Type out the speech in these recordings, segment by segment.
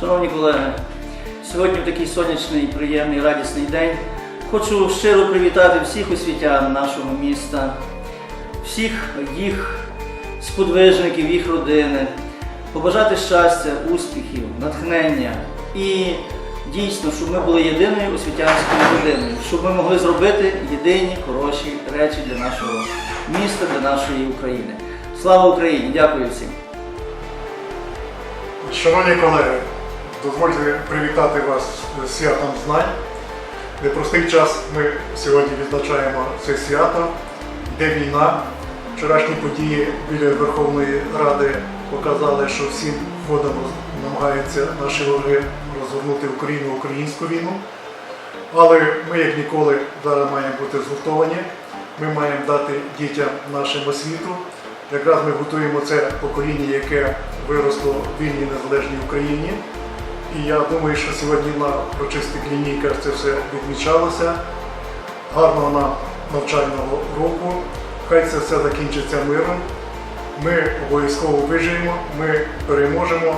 Шановні колеги, сьогодні в такий сонячний, приємний, радісний день. Хочу щиро привітати всіх освітян нашого міста, всіх їх сподвижників, їх родини, побажати щастя, успіхів, натхнення і дійсно, щоб ми були єдиною освітянською родиною, щоб ми могли зробити єдині хороші речі для нашого міста, для нашої України. Слава Україні! Дякую всім! Шановні колеги, дозвольте привітати вас з святом знань. Непростий час ми сьогодні відзначаємо це свято. Йде війна. Вчорашні події біля Верховної Ради показали, що всім ходом намагаються наші вороги розгорнути Україну українську війну. Але ми, як ніколи, зараз маємо бути згуртовані. Ми маємо дати дітям нашим освіту. Якраз ми готуємо це покоління, яке виросло в вільній незалежній Україні. І я думаю, що сьогодні на урочистих лінійках це все відмічалося. Гарного нам навчального року. Хай це все закінчиться миром. Ми обов'язково вижиємо, ми переможемо.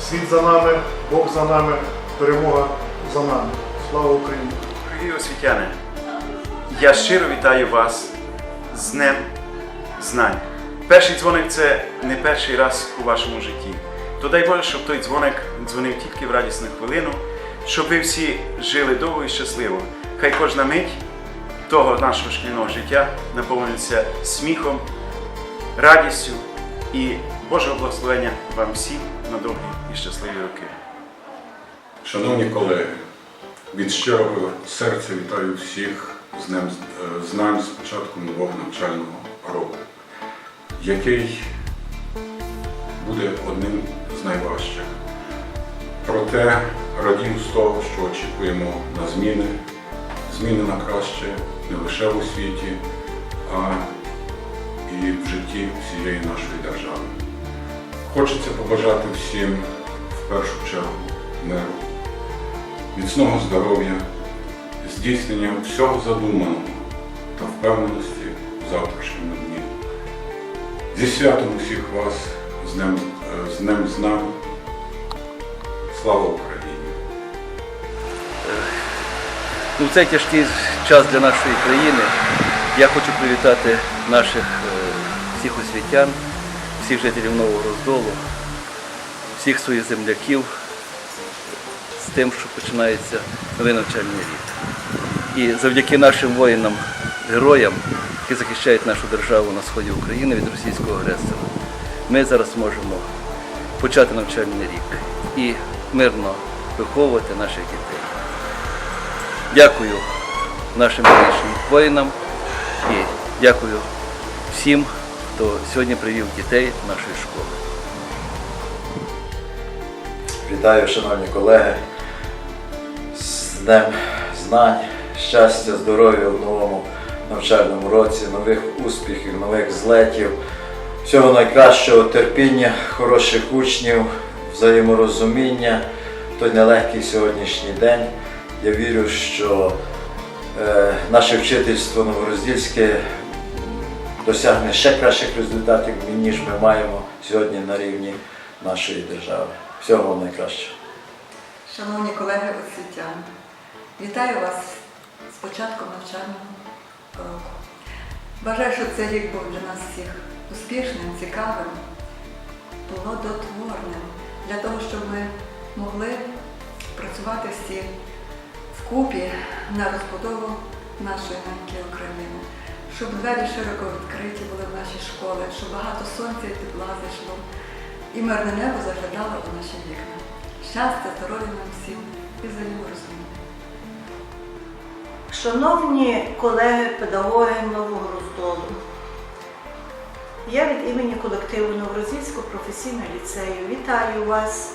Світ за нами, Бог за нами, перемога за нами. Слава Україні! Дорогі освітяни, я щиро вітаю вас з Днем Знань. Перший дзвоник це не перший раз у вашому житті. То дай Боже, щоб той дзвоник дзвонив тільки в радісну хвилину, щоб ви всі жили довго і щасливо. Хай кожна мить того нашого шкільного життя наповниться сміхом, радістю і Божого благословення вам всім на довгі і щасливі роки. Шановні колеги, від щирого серця вітаю всіх з Днем е, знань з початком нового навчального року, який буде одним з найважчих. Проте радію з того, що очікуємо на зміни, зміни на краще не лише в освіті, а і в житті всієї нашої держави. Хочеться побажати всім в першу чергу миру, міцного здоров'я, здійснення всього задуманого та впевненості в завтрашньому дні. Зі святом усіх вас, з Днем, е, з Днем знань. Слава Україні! Ну, в цей тяжкий час для нашої країни я хочу привітати наших е, всіх освітян, всіх жителів Нового Роздолу, всіх своїх земляків з тим, що починається новий навчальний рік. І завдяки нашим воїнам, героям, які захищають нашу державу на сході України від російського агресора, ми зараз можемо почати навчальний рік і мирно виховувати наших дітей. Дякую нашим нинішнім воїнам і дякую всім, хто сьогодні привів дітей нашої школи. Вітаю, шановні колеги, з Днем знань, щастя, здоров'я в новому навчальному році, нових успіхів, нових злетів, всього найкращого терпіння, хороших учнів, взаєморозуміння. Той нелегкий сьогоднішній день. Я вірю, що е, наше вчительство новороздільське досягне ще кращих результатів, ніж ми маємо сьогодні на рівні нашої держави. Всього найкращого. Шановні колеги освітяни, вітаю вас з початком навчального року. Бажаю, щоб цей рік був для нас всіх успішним, цікавим, плодотворним, для того, щоб ми могли працювати всі вкупі на розбудову нашої неньки України, щоб двері широко відкриті були в наші школи, щоб багато сонця і тепла зайшло, і мирне небо заглядало у наші вікна. Щастя, здоров'я нам всім і взаєморозуміння. Шановні колеги, педагоги Нового Роздолу, я від імені колективу Новорозільського професійного ліцею вітаю вас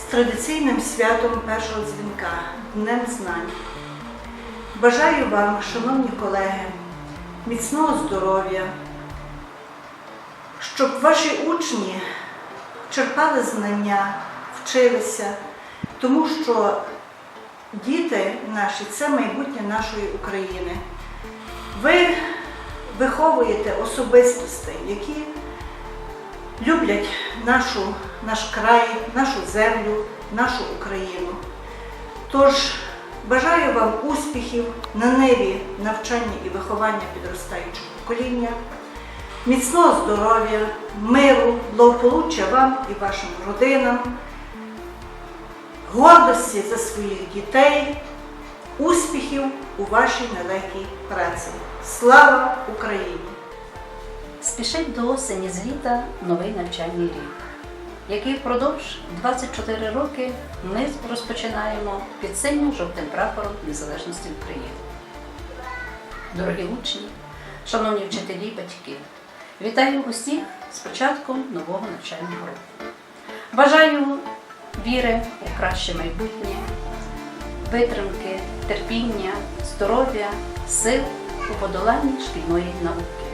з традиційним святом першого дзвінка Днем Знань. Бажаю вам, шановні колеги, міцного здоров'я, щоб ваші учні черпали знання, вчилися, тому що Діти наші це майбутнє нашої України. Ви виховуєте особистостей, які люблять нашу, наш край, нашу землю, нашу Україну. Тож бажаю вам успіхів на ниві навчання і виховання підростаючого покоління, міцного здоров'я, миру, благополуччя вам і вашим родинам, гордості за своїх дітей, успіхів у вашій нелегкій праці. Слава Україні! Спішить до осені з літа новий навчальний рік, який впродовж 24 роки ми розпочинаємо під синьо-жовтим прапором незалежності України. Дорогі учні, шановні вчителі і батьки, вітаю усіх з початком нового навчального року. Бажаю віри у краще майбутнє, витримки, терпіння, здоров'я, сил у подоланні шкільної науки.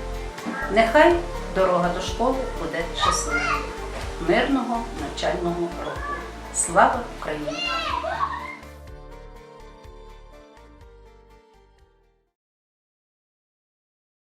Нехай дорога до школи буде щасливою. Мирного навчального року. Слава Україні!